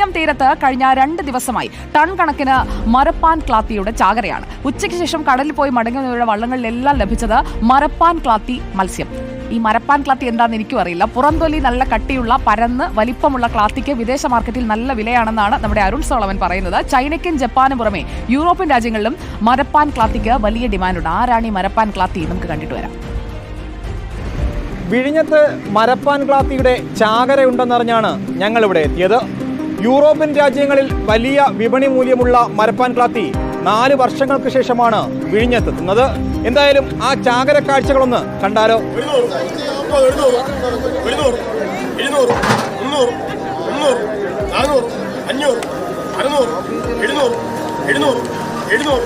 വിഴിഞ്ഞം തീരത്ത് കഴിഞ്ഞ രണ്ട് ദിവസമായി ടൺ കണക്കിന് മരപ്പാൻ ക്ലാത്തിയുടെ ചാകരയാണ്. ഉച്ചയ്ക്ക് ശേഷം കടലിൽ പോയി മടങ്ങുന്നവരുടെ വള്ളങ്ങളിലെല്ലാം ലഭിച്ചത് മരപ്പാൻ ക്ലാത്തി മത്സ്യം. ഈ മരപ്പാൻ ക്ലാത്തി എന്താണെന്ന് എനിക്കും അറിയില്ല. പുറംതൊലി നല്ല കട്ടിയുള്ള പരന്ന് വലിപ്പമുള്ള ക്ലാത്തിക്ക് വിദേശ മാർക്കറ്റിൽ നല്ല വിലയാണെന്നാണ് നമ്മുടെ അരുൺ സോളവൻ പറയുന്നത്. ചൈനയ്ക്കും ജപ്പാനും പുറമെ യൂറോപ്യൻ രാജ്യങ്ങളിലും മരപ്പാൻ ക്ലാത്തിക്ക് വലിയ ഡിമാൻഡുണ്ട്. ആരാണ് ഈ മരപ്പാൻ ക്ലാത്തി നമുക്ക് കണ്ടിട്ട് വരാം. വിഴിഞ്ഞത്ത് മരപ്പാൻ ക്ലാത്തിയുടെ ചാകരയുണ്ടെന്നറിഞ്ഞാണ് ഞങ്ങൾ ഇവിടെ എത്തിയത്. യൂറോപ്യൻ രാജ്യങ്ങളിൽ വലിയ വിപണി മൂല്യമുള്ള മരപ്പാൻ ക്ലാത്തി നാല് വർഷങ്ങൾക്ക് ശേഷമാണ് വിഴിഞ്ഞെത്തുന്നത്. എന്തായാലും ആ ചാകര കാഴ്ചകളൊന്ന് കണ്ടാലോ? അഞ്ഞൂറ് അറുന്നൂറ് എഴുന്നൂറ് എഴുന്നൂറ് എഴുന്നൂറ്.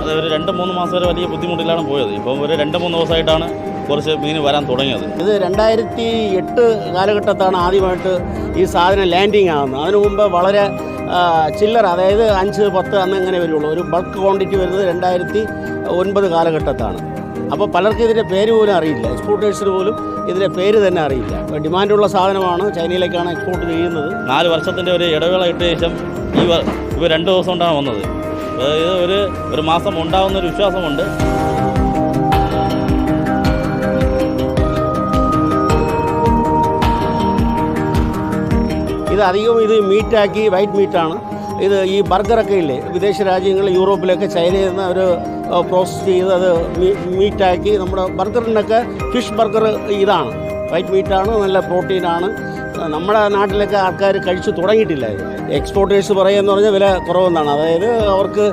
അത് ഒരു രണ്ട് മൂന്ന് മാസം വരെ വലിയ ബുദ്ധിമുട്ടിലാണ് പോയത്. ഇപ്പം ഒരു രണ്ട് മൂന്ന് ദിവസമായിട്ടാണ് കുറച്ച് മീൻ വരാൻ തുടങ്ങിയത്. ഇത് രണ്ടായിരത്തി എട്ട് കാലഘട്ടത്താണ് ആദ്യമായിട്ട് ഈ സാധനം ലാൻഡിങ് ആകുന്നത് അതിനു മുമ്പ് വളരെ ചില്ലറ അതായത് അഞ്ച് പത്ത് അന്ന് അങ്ങനെ വരുള്ളൂ. ഒരു ബൾക്ക് ക്വാണ്ടിറ്റി വരുന്നത് രണ്ടായിരത്തി ഒൻപത് കാലഘട്ടത്താണ്. അപ്പോൾ പലർക്കും ഇതിന്റെ പേര് പോലും അറിയില്ല. എക്സ്പോർട്ടേഴ്സിന് പോലും ഇതിന്റെ പേര് തന്നെ അറിയില്ല. ഡിമാൻഡുള്ള സാധനമാണ് ചൈനയിലേക്കാണ് എക്സ്പോർട്ട് ചെയ്യുന്നത്. നാല് വർഷത്തിന്റെ ഒരു ഇടവേള ഇട്ട ശേഷം ഈ ഇവ രണ്ട് ദിവസം കൊണ്ടാണ് വന്നത്. അതായത് ഒരു ഒരു മാസം ഉണ്ടാവുന്ന ഒരു വിശ്വാസമുണ്ട്. ഇത് അധികം ഇത് മീറ്റാക്കി വൈറ്റ് മീറ്റാണ് ഇത് ഈ ബർഗറൊക്കെ ഇല്ലേ വിദേശ രാജ്യങ്ങളിൽ യൂറോപ്പിലൊക്കെ ചൈനയിൽ നിന്ന് അവർ പ്രോസസ്സ് ചെയ്ത് അത് മീറ്റാക്കി നമ്മുടെ ബർഗറിനൊക്കെ ഫിഷ് ബർഗർ ഇതാണ്. വൈറ്റ് മീറ്റാണ് നല്ല പ്രോട്ടീനാണ് നമ്മുടെ നാട്ടിലൊക്കെ ആൾക്കാർ കഴിച്ചു തുടങ്ങിയിട്ടില്ല. എക്സ്പോർട്ടേഴ്സ് പറയുമെന്ന് പറഞ്ഞാൽ വില കുറവെന്നാണ്. അതായത് അവർക്ക്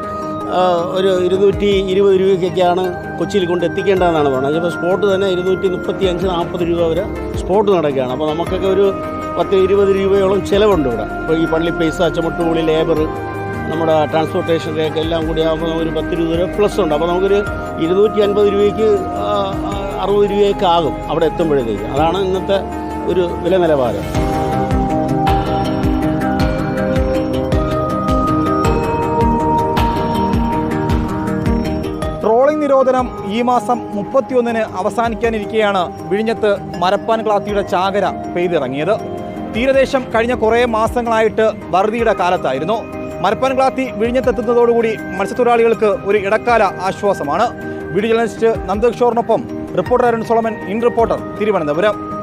ഒരു ഇരുന്നൂറ്റി ഇരുപത് രൂപയ്ക്കൊക്കെയാണ് കൊച്ചിയിൽ കൊണ്ട് എത്തിക്കേണ്ടതെന്നാണ് പറയുന്നത് ചിലപ്പോൾ സ്പോട്ട് തന്നെ ഇരുന്നൂറ്റി മുപ്പത്തി അഞ്ച് നാൽപ്പത് രൂപ വരെ സ്പോട്ട് നടക്കുകയാണ്. അപ്പോൾ നമുക്കൊക്കെ ഒരു പത്ത് ഇരുപത് രൂപയോളം ചിലവുണ്ട് ഇവിടെ. ഇപ്പോൾ ഈ പള്ളി പൈസ ചുമട്ടുകൂലി ലേബർ നമ്മുടെ ട്രാൻസ്പോർട്ടേഷന്റെ ഒക്കെ എല്ലാം കൂടി ആകുമ്പോൾ ഒരു പത്ത് രൂപ പ്ലസ് ഉണ്ട്. അപ്പോൾ നമുക്കൊരു ഇരുന്നൂറ്റി അൻപത് രൂപയ്ക്ക് അറുപത് രൂപയൊക്കെ ആകും അവിടെ എത്തുമ്പോഴത്തേക്ക്. അതാണ് ഇന്നത്തെ ഒരു വില നിലവാരം. ട്രോളിംഗ് നിരോധനം ഈ മാസം മുപ്പത്തിയൊന്നിന് അവസാനിക്കാനിരിക്കെയാണ് വിഴിഞ്ഞത്ത് മരപ്പാൻ ക്ലാത്തിയുടെ ചാകര പെയ്തിറങ്ങിയത്. തീരദേശം കഴിഞ്ഞ കുറേ മാസങ്ങളായിട്ട് വറുതിയുടെ കാലത്തായിരുന്നു. മരപ്പാൻ ക്ലാത്തി വിഴിഞ്ഞത്തെത്തുന്നതോടുകൂടി മത്സ്യത്തൊഴിലാളികൾക്ക് ഒരു ഇടക്കാല ആശ്വാസമാണ്. Video journalist നന്ദകിഷോറിനൊപ്പം reporter Arun Solomon in reporter Thiruvananthapuram.